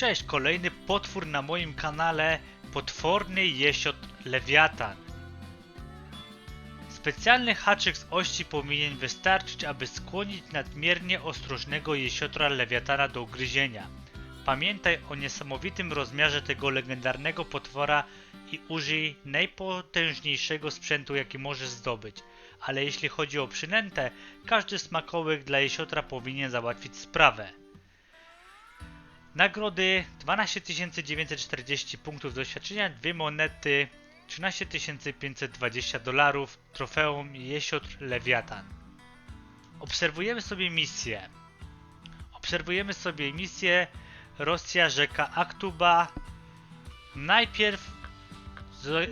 Cześć, kolejny potwór na moim kanale Potworny jesiot Lewiatan. Specjalny haczyk z ości powinien wystarczyć, aby skłonić nadmiernie ostrożnego jesiotra Lewiatana do ugryzienia. Pamiętaj o niesamowitym rozmiarze tego legendarnego potwora i użyj najpotężniejszego sprzętu jaki możesz zdobyć. Ale jeśli chodzi o przynętę, każdy smakołyk dla jesiotra powinien załatwić sprawę. Nagrody 12 940 punktów doświadczenia, dwie monety 13 520 dolarów, trofeum Jesiotr Lewiatan. Obserwujemy sobie misję. Obserwujemy sobie misję Rosja, rzeka Aktuba. Najpierw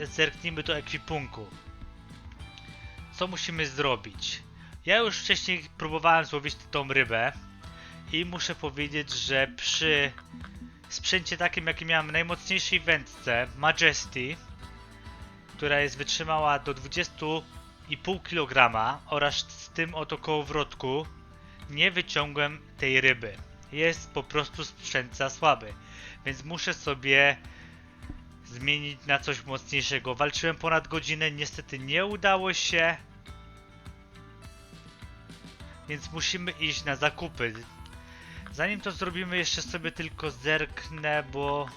zerknijmy do ekwipunku. Co musimy zrobić? Ja już wcześniej próbowałem złowić tą rybę i muszę powiedzieć, że przy sprzęcie takim, jaki miałem w najmocniejszej wędce, Majesty, która jest wytrzymała do 20,5 kg oraz z tym oto kołowrotku, nie wyciągłem tej ryby. Jest po prostu sprzęt za słaby, więc muszę sobie zmienić na coś mocniejszego. Walczyłem ponad godzinę, niestety nie udało się, więc musimy iść na zakupy. Zanim to zrobimy, jeszcze sobie tylko zerknę, bo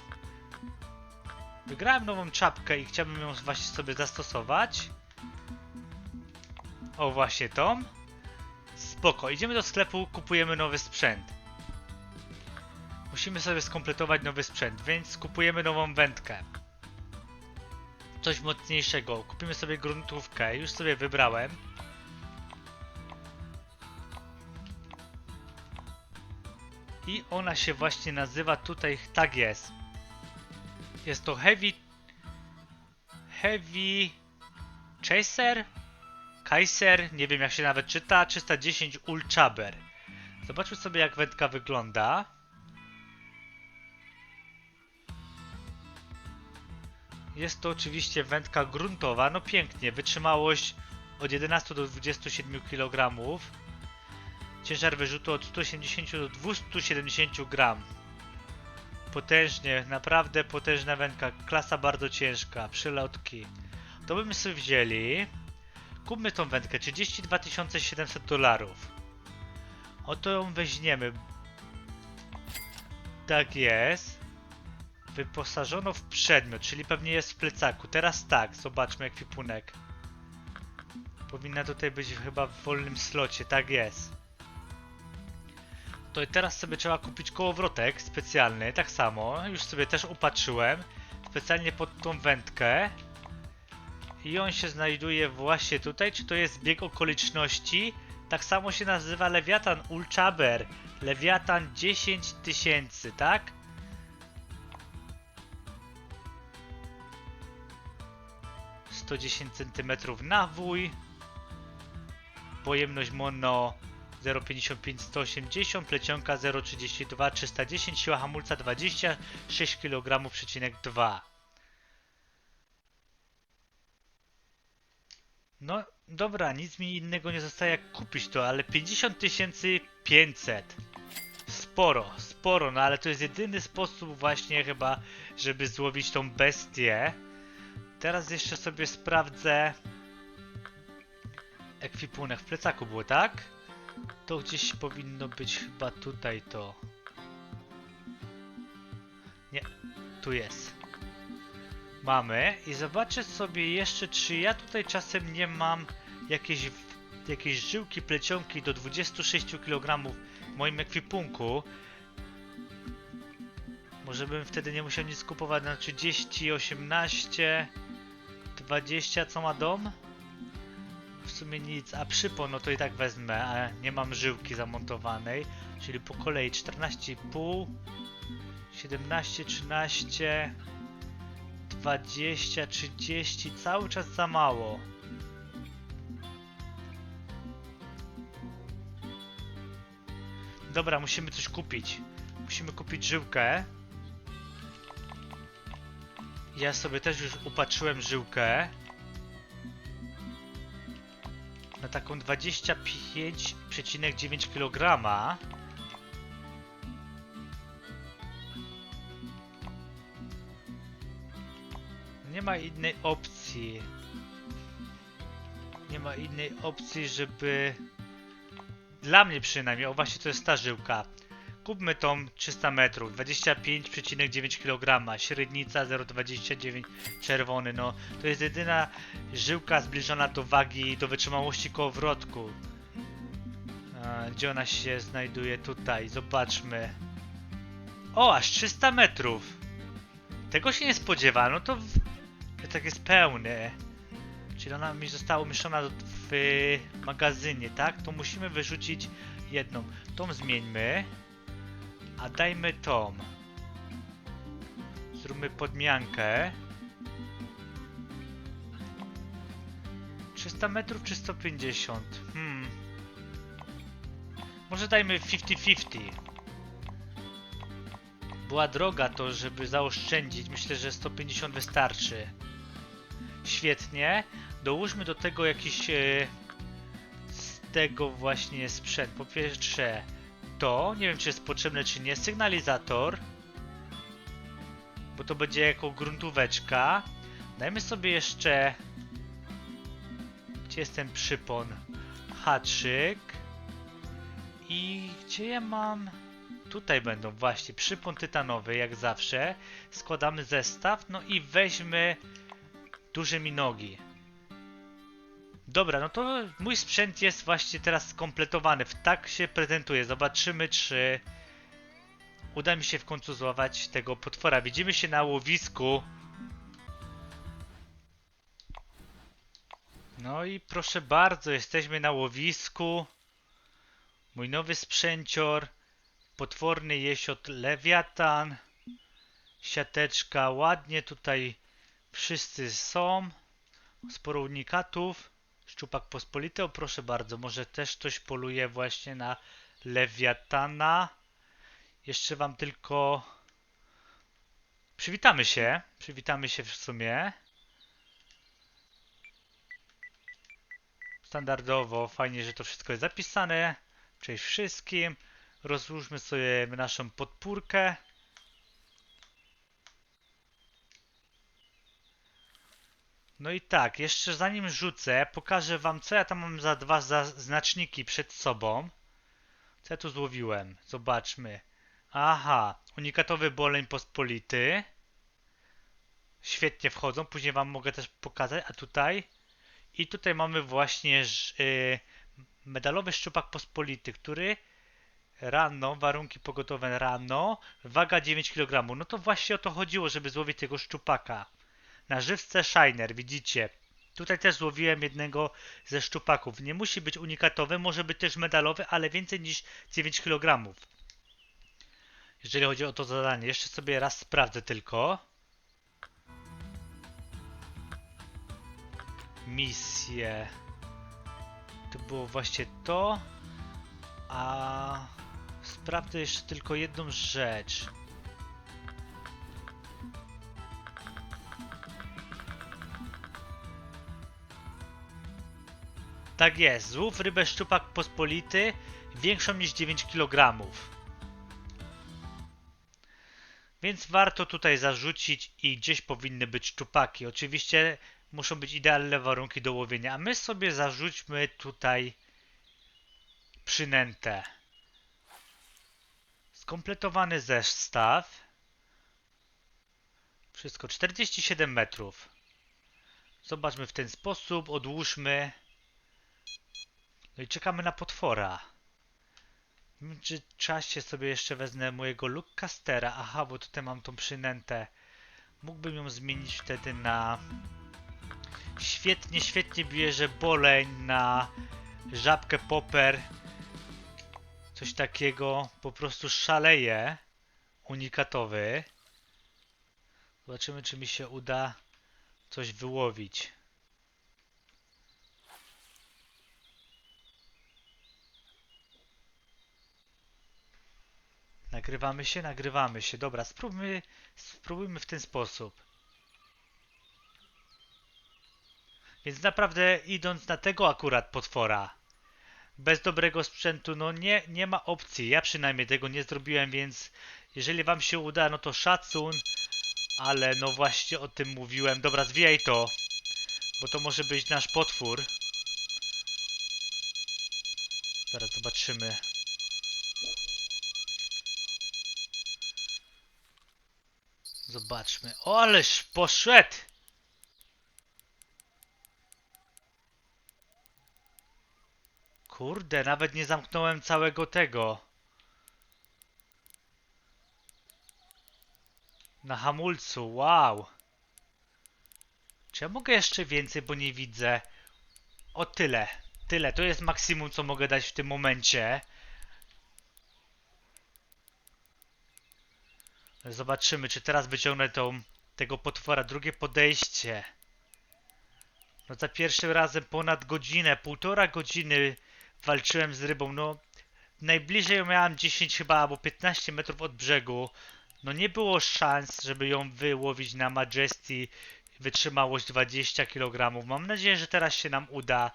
wygrałem nową czapkę i chciałbym ją właśnie sobie zastosować. O, właśnie tą. Spoko, idziemy do sklepu, kupujemy nowy sprzęt. Musimy sobie skompletować nowy sprzęt, więc kupujemy nową wędkę. Coś mocniejszego. Kupimy sobie gruntówkę, już sobie wybrałem. I ona się właśnie nazywa tutaj, tak jest. Jest to Heavy... Heavy... Chaser? Kaiser, nie wiem jak się nawet czyta, 310 Ulchaber. Zobaczmy sobie jak wędka wygląda. Jest to oczywiście wędka gruntowa, no pięknie, wytrzymałość od 11 do 27 kg. Ciężar wyrzutu od 180 do 270 gram. Potężnie, naprawdę potężna wędka. Klasa bardzo ciężka, przylotki. To byśmy sobie wzięli. Kupmy tą wędkę, 32 700 dolarów. Oto ją weźmiemy. Tak jest. Wyposażono w przedmiot, czyli pewnie jest w plecaku. Teraz tak, zobaczmy ekwipunek. Powinna tutaj być chyba w wolnym slocie, tak jest. To teraz sobie trzeba kupić kołowrotek specjalny, tak samo. Już sobie też upatrzyłem. Specjalnie pod tą wędkę. I on się znajduje właśnie tutaj. Czy to jest bieg okoliczności? Tak samo się nazywa Lewiatan Ulchaber. Lewiatan 10 tysięcy, tak? Sto dziesięć centymetrów nawój. Pojemność mono 0,55 180, plecionka 0,32 310, siła hamulca 26 kg przecinek 2. No dobra, nic mi innego nie zostaje jak kupić to, ale 50 500. Sporo, sporo, no ale to jest jedyny sposób właśnie chyba, żeby złowić tą bestię. Teraz jeszcze sobie sprawdzę ekwipunek w plecaku było, tak? To gdzieś powinno być chyba tutaj to. Nie, tu jest. Mamy i zobaczę sobie jeszcze, czy ja tutaj czasem nie mam jakiejś, jakiejś żyłki, plecionki do 26 kg w moim ekwipunku. Może bym wtedy nie musiał nic kupować na 30, 18, 20, co ma dom? W sumie nic, a przypon no to i tak wezmę, a nie mam żyłki zamontowanej, czyli po kolei 14,5, 17, 13, 20, 30, cały czas za mało. Dobra, musimy coś kupić. Musimy kupić żyłkę. Ja sobie też już upatrzyłem żyłkę taką 25,9 kg. Nie ma innej opcji. Nie ma innej opcji, żeby... Dla mnie przynajmniej, o właśnie to jest ta żyłka. Kupmy tą 300 metrów, 25,9 kg, średnica 0,29 czerwony, no to jest jedyna żyłka zbliżona do wagi, do wytrzymałości kołowrotku. Gdzie ona się znajduje? Tutaj, zobaczmy. O, aż 300 metrów! Tego się nie spodziewano, to w... tak jest pełny. Czyli ona mi została umieszczona w magazynie, tak? To musimy wyrzucić jedną. Tą zmieńmy. A dajmy tą. Zróbmy podmiankę. 300 metrów czy 150? Hmm. Może dajmy 50-50. Była droga to, żeby zaoszczędzić. Myślę, że 150 wystarczy. Świetnie. Dołóżmy do tego jakiś e, z tego właśnie sprzęt. Po pierwsze to, nie wiem czy jest potrzebne czy nie, sygnalizator. Bo to będzie jako gruntóweczka. Dajmy sobie jeszcze... Gdzie jest ten przypon? Haczyk. I gdzie ja mam... Tutaj będą właśnie przypon tytanowy, jak zawsze. Składamy zestaw, no i weźmy dużymi nogi. Dobra, no to mój sprzęt jest właśnie teraz skompletowany. Tak się prezentuje. Zobaczymy, czy uda mi się w końcu złapać tego potwora. Widzimy się na łowisku. No i proszę bardzo, jesteśmy na łowisku. Mój nowy sprzęcior. Potworny jesiot lewiatan. Siateczka, ładnie tutaj wszyscy są. Sporo unikatów. Szczupak pospolity, o proszę bardzo, może też ktoś poluje właśnie na lewiatana. Jeszcze wam tylko przywitamy się. Przywitamy się w sumie. Standardowo, fajnie, że to wszystko jest zapisane. Cześć wszystkim. Rozłóżmy sobie naszą podpórkę. No i tak, jeszcze zanim rzucę, pokażę wam co ja tam mam za dwa znaczniki przed sobą. Co ja tu złowiłem? Zobaczmy. Aha, unikatowy boleń pospolity. Świetnie wchodzą, później wam mogę też pokazać, a tutaj i tutaj mamy właśnie yy, medalowy szczupak pospolity, który rano, warunki pogotowe rano, waga 9 kg. No to właśnie o to chodziło, żeby złowić tego szczupaka. Na żywce Shiner, widzicie. Tutaj też złowiłem jednego ze szczupaków. Nie musi być unikatowy, może być też medalowy, ale więcej niż 9 kg. Jeżeli chodzi o to zadanie. Jeszcze sobie raz sprawdzę tylko. Misje. To było właśnie to. A sprawdzę jeszcze tylko jedną rzecz. Tak jest, złów rybę szczupak pospolity większą niż 9 kg. Więc warto tutaj zarzucić i gdzieś powinny być szczupaki. Oczywiście muszą być idealne warunki do łowienia, a my sobie zarzućmy tutaj przynętę. Skompletowany zestaw. Wszystko 47 metrów. Zobaczmy w ten sposób, odłóżmy. No i czekamy na potwora. W międzyczasie sobie jeszcze wezmę mojego Lookcastera. Aha, bo tutaj mam tą przynętę. Mógłbym ją zmienić wtedy na... Świetnie, świetnie bierze boleń na żabkę popper. Coś takiego. Po prostu szaleje. Unikatowy. Zobaczymy, czy mi się uda coś wyłowić. Nagrywamy się, nagrywamy się. Dobra, spróbujmy, spróbujmy w ten sposób. Więc naprawdę idąc na tego akurat potwora, bez dobrego sprzętu, no nie, nie ma opcji. Ja przynajmniej tego nie zrobiłem, więc jeżeli wam się uda, no to szacun. Ale no właśnie o tym mówiłem. Dobra, zwijaj to. Bo to może być nasz potwór. Zaraz zobaczymy. Zobaczmy. O, ależ poszedł! Kurde, nawet nie zamknąłem całego tego. Na hamulcu, wow. Czy ja mogę jeszcze więcej, bo nie widzę? O tyle. Tyle, to jest maksimum, co mogę dać w tym momencie. Zobaczymy, czy teraz wyciągnę tą, tego potwora. Drugie podejście. No za pierwszym razem ponad godzinę, półtora godziny walczyłem z rybą. No najbliżej ją miałem 10 chyba albo 15 metrów od brzegu. No nie było szans, żeby ją wyłowić na Majesty. Wytrzymałość 20 kg. Mam nadzieję, że teraz się nam uda.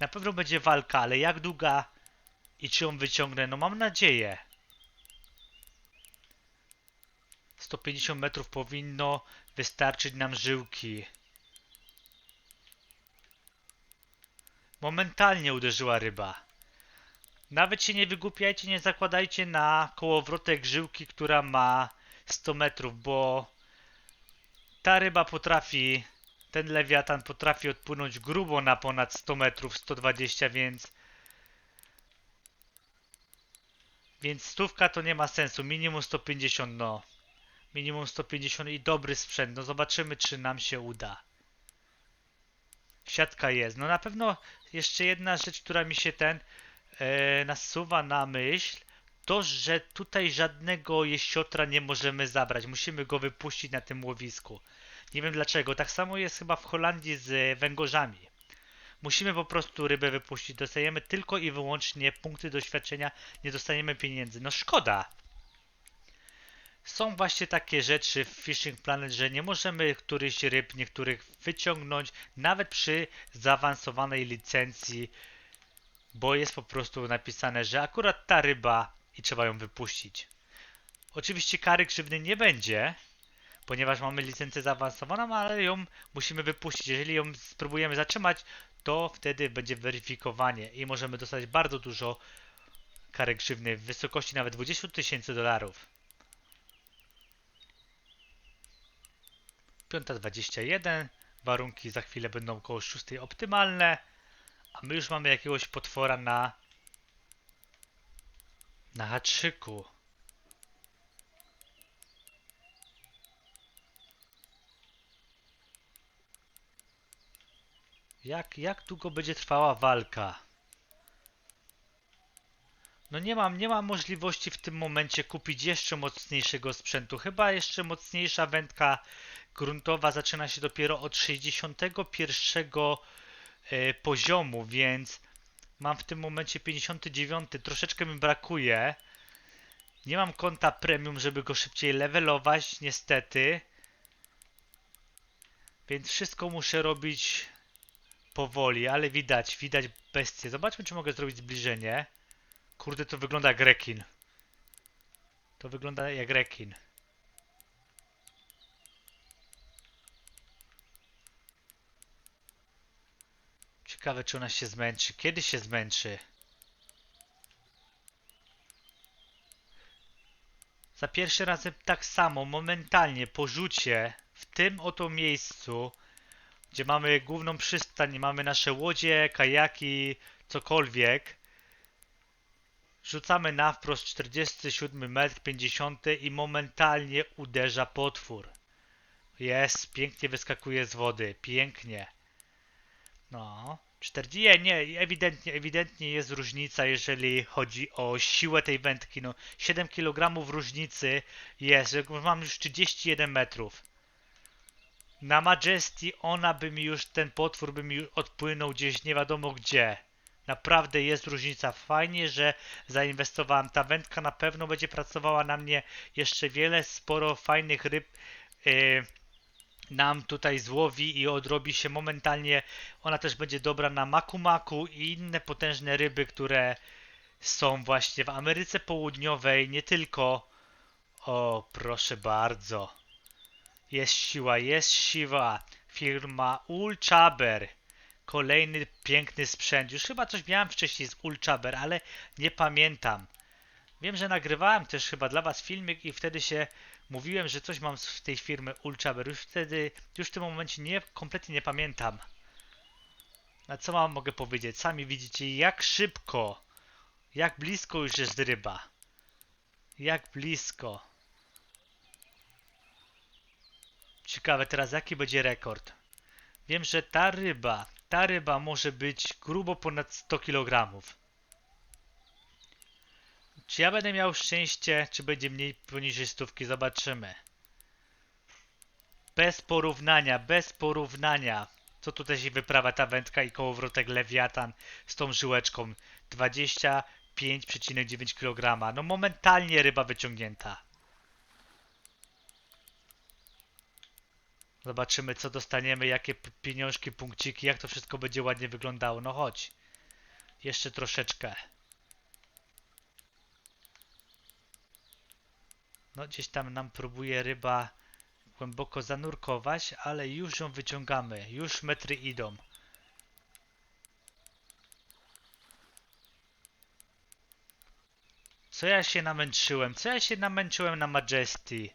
Na pewno będzie walka, ale jak długa i czy ją wyciągnę? No mam nadzieję. 150 metrów powinno wystarczyć nam żyłki. Momentalnie uderzyła ryba. Nawet się nie wygłupiajcie, nie zakładajcie na kołowrotek żyłki, która ma 100 metrów, bo ta ryba potrafi, ten lewiatan potrafi odpłynąć grubo na ponad 100 metrów, 120, więc więc stówka to nie ma sensu, minimum 150, no. Minimum 150 i dobry sprzęt, no zobaczymy czy nam się uda. Siatka jest, no na pewno jeszcze jedna rzecz, która mi się ten e, nasuwa na myśl, to, że tutaj żadnego jesiotra nie możemy zabrać. Musimy go wypuścić na tym łowisku. Nie wiem dlaczego. Tak samo jest chyba w Holandii z węgorzami. Musimy po prostu rybę wypuścić. Dostajemy tylko i wyłącznie punkty doświadczenia. Nie dostaniemy pieniędzy. No szkoda. Są właśnie takie rzeczy w Fishing Planet, że nie możemy którychś ryb niektórych wyciągnąć nawet przy zaawansowanej licencji, bo jest po prostu napisane, że akurat ta ryba i trzeba ją wypuścić. Oczywiście kary krzywdy nie będzie, ponieważ mamy licencję zaawansowaną, ale ją musimy wypuścić. Jeżeli ją spróbujemy zatrzymać, to wtedy będzie weryfikowanie i możemy dostać bardzo dużo kary grzywny w wysokości nawet 20 tysięcy dolarów. 5.21. Warunki za chwilę będą około 6 optymalne. A my już mamy jakiegoś potwora na na haczyku. Jak, jak długo będzie trwała walka? No nie mam, nie mam możliwości w tym momencie kupić jeszcze mocniejszego sprzętu. Chyba jeszcze mocniejsza wędka gruntowa zaczyna się dopiero od 61 e, poziomu, więc mam w tym momencie 59. Troszeczkę mi brakuje. Nie mam konta premium, żeby go szybciej levelować, niestety. Więc wszystko muszę robić powoli, ale widać, widać bestię. Zobaczmy, czy mogę zrobić zbliżenie. Kurde, to wygląda jak rekin. To wygląda jak rekin. Ciekawe, czy ona się zmęczy. Kiedy się zmęczy? Za pierwszy razem tak samo, momentalnie, po rzucie, w tym oto miejscu, gdzie mamy główną przystań, mamy nasze łodzie, kajaki, cokolwiek, Rzucamy na wprost 47 metr 50 i momentalnie uderza potwór. Jest, pięknie wyskakuje z wody, pięknie. No, 40, nie, nie, ewidentnie, ewidentnie jest różnica, jeżeli chodzi o siłę tej wędki. No, 7 kg różnicy jest, mam już 31 metrów. Na Majesty ona by mi już, ten potwór by mi odpłynął gdzieś nie wiadomo gdzie. Naprawdę jest różnica. Fajnie, że zainwestowałem. Ta wędka na pewno będzie pracowała na mnie jeszcze wiele, sporo fajnych ryb. Yy, nam tutaj złowi i odrobi się momentalnie. Ona też będzie dobra na maku-maku i inne potężne ryby, które są właśnie w Ameryce Południowej, nie tylko. O, proszę bardzo. Jest siła, jest siła. Firma Ulchaber. Kolejny piękny sprzęt. Już chyba coś miałem wcześniej z Ulchaber, ale nie pamiętam. Wiem, że nagrywałem też chyba dla was filmik i wtedy się mówiłem, że coś mam z tej firmy Ulchaber. Już wtedy, już w tym momencie nie, kompletnie nie pamiętam. A co wam mogę powiedzieć? Sami widzicie, jak szybko, jak blisko już jest ryba. Jak blisko. Ciekawe teraz, jaki będzie rekord. Wiem, że ta ryba, ta ryba może być grubo ponad 100 kg. Czy ja będę miał szczęście, czy będzie mniej poniżej stówki? Zobaczymy. Bez porównania, bez porównania. Co tutaj się wyprawia ta wędka i kołowrotek lewiatan z tą żyłeczką? 25,9 kg. No momentalnie ryba wyciągnięta. Zobaczymy co dostaniemy, jakie pieniążki, punkciki, jak to wszystko będzie ładnie wyglądało. No chodź. Jeszcze troszeczkę. No gdzieś tam nam próbuje ryba głęboko zanurkować, ale już ją wyciągamy. Już metry idą. Co ja się namęczyłem? Co ja się namęczyłem na Majesty?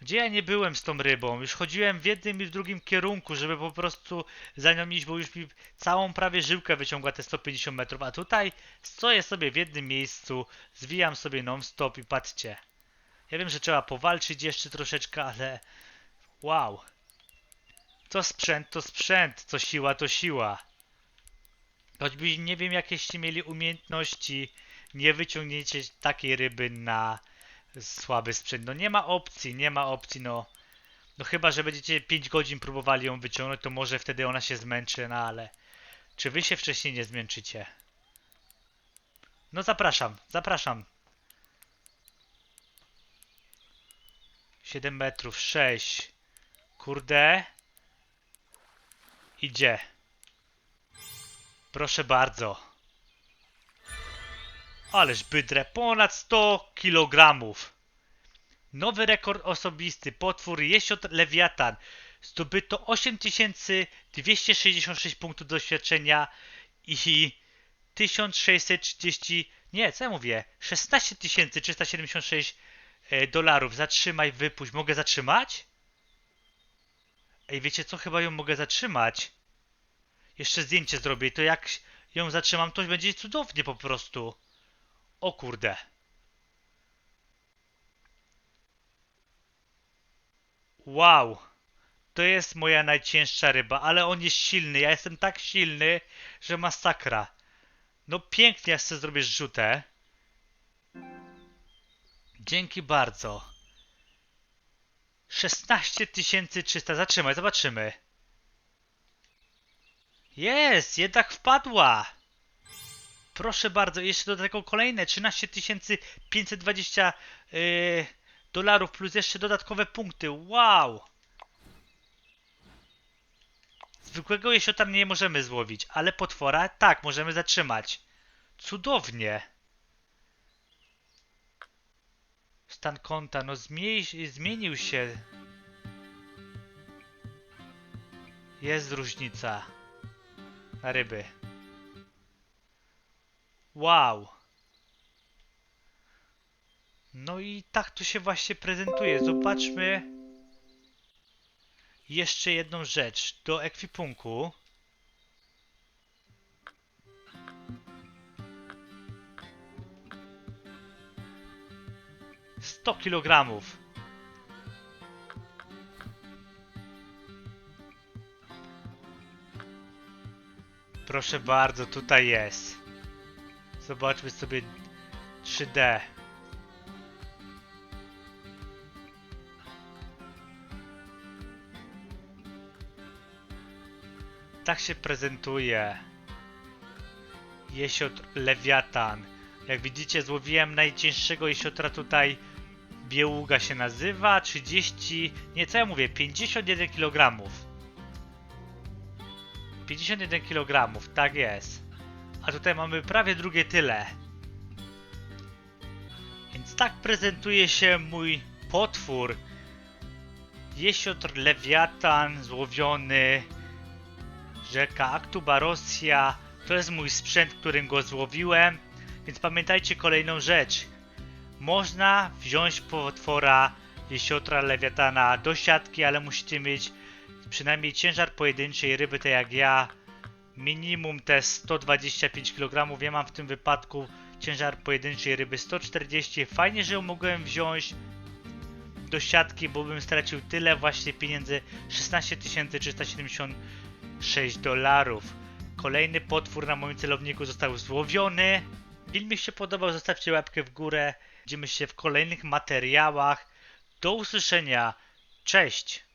Gdzie ja nie byłem z tą rybą? Już chodziłem w jednym i w drugim kierunku, żeby po prostu za nią iść, bo już mi całą prawie żyłkę wyciągła te 150 metrów. A tutaj stoję sobie w jednym miejscu, zwijam sobie non-stop i patrzcie. Ja wiem, że trzeba powalczyć jeszcze troszeczkę, ale wow. To sprzęt, to sprzęt, co siła, to siła. Choćby nie wiem, jakieście mieli umiejętności, nie wyciągniecie takiej ryby na słaby sprzęt. No nie ma opcji, nie ma opcji, no. No chyba, że będziecie 5 godzin próbowali ją wyciągnąć, to może wtedy ona się zmęczy, no ale czy wy się wcześniej nie zmęczycie? No zapraszam, zapraszam. 7 metrów, 6. Kurde. Idzie. Proszę bardzo. Ależ bydre, ponad 100 kg. Nowy rekord osobisty, potwór jesiot lewiatan. Zdobyto 8266 punktów doświadczenia i 1630, nie, co ja mówię, 16376 e, dolarów. Zatrzymaj, wypuść. Mogę zatrzymać? Ej, wiecie co? Chyba ją mogę zatrzymać. Jeszcze zdjęcie zrobię. To jak ją zatrzymam, to będzie cudownie po prostu. O kurde. Wow. To jest moja najcięższa ryba, ale on jest silny. Ja jestem tak silny, że masakra. No pięknie, ja sobie zrobię zrzutę. Dzięki bardzo. 16300. Zatrzymaj, zobaczymy. Jest, jednak wpadła. Proszę bardzo, jeszcze do tego kolejne 13520 yy, dolarów plus jeszcze dodatkowe punkty. Wow! Zwykłego jesiota nie możemy złowić, ale potwora tak, możemy zatrzymać. Cudownie. Stan konta, no zmienił się. Jest różnica. Na ryby. Wow. No i tak to się właśnie prezentuje. Zobaczmy jeszcze jedną rzecz do ekwipunku. Sto kilogramów. Proszę bardzo, tutaj jest. Zobaczmy sobie 3D. Tak się prezentuje. Jesiotr Lewiatan. Jak widzicie, złowiłem najcięższego jesiotra tutaj. Bieługa się nazywa. 30. Nie, co ja mówię? 51 kg. 51 kg, tak jest. A tutaj mamy prawie drugie tyle. Więc tak prezentuje się mój potwór. Jesiotr Lewiatan złowiony. Rzeka Aktuba Rosja. To jest mój sprzęt, którym go złowiłem. Więc pamiętajcie kolejną rzecz. Można wziąć potwora jesiotra lewiatana do siatki, ale musicie mieć przynajmniej ciężar pojedynczej ryby, tak jak ja. Minimum te 125 kg. Ja mam w tym wypadku ciężar pojedynczej ryby 140. Fajnie, że ją mogłem wziąć do siatki, bo bym stracił tyle właśnie pieniędzy 16 376 dolarów. Kolejny potwór na moim celowniku został złowiony. Filmik się podobał, zostawcie łapkę w górę. Widzimy się w kolejnych materiałach. Do usłyszenia. Cześć!